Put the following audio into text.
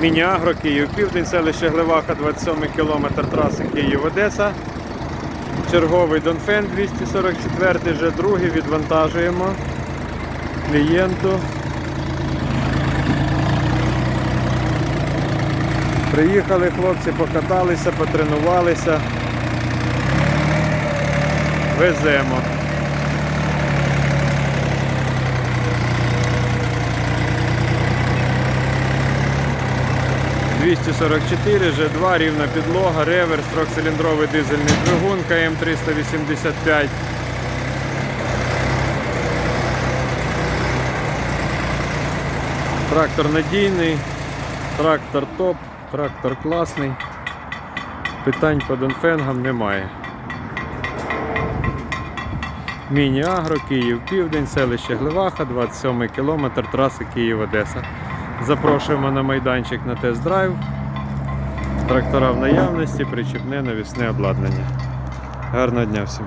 Міні-Агро, Київ Південь, селище Глеваха, 27 кілометр траси Київ-Одеса. Черговий Донфен 244, вже другий відвантажуємо клієнту. Приїхали хлопці, покаталися, потренувалися. Веземо. «244», G2, рівна підлога, реверс, трьохциліндровий дизельний двигун КМ385. Трактор надійний, трактор топ, трактор класний. Питань по Донфенгам немає. Міні-Агро, Київ Південь, селище Гливаха, 27 кілометр траси Київ-Одеса. Запрошуємо на майданчик на тест-драйв. Трактора в наявності, причіпне навісне обладнання. Гарного дня всім!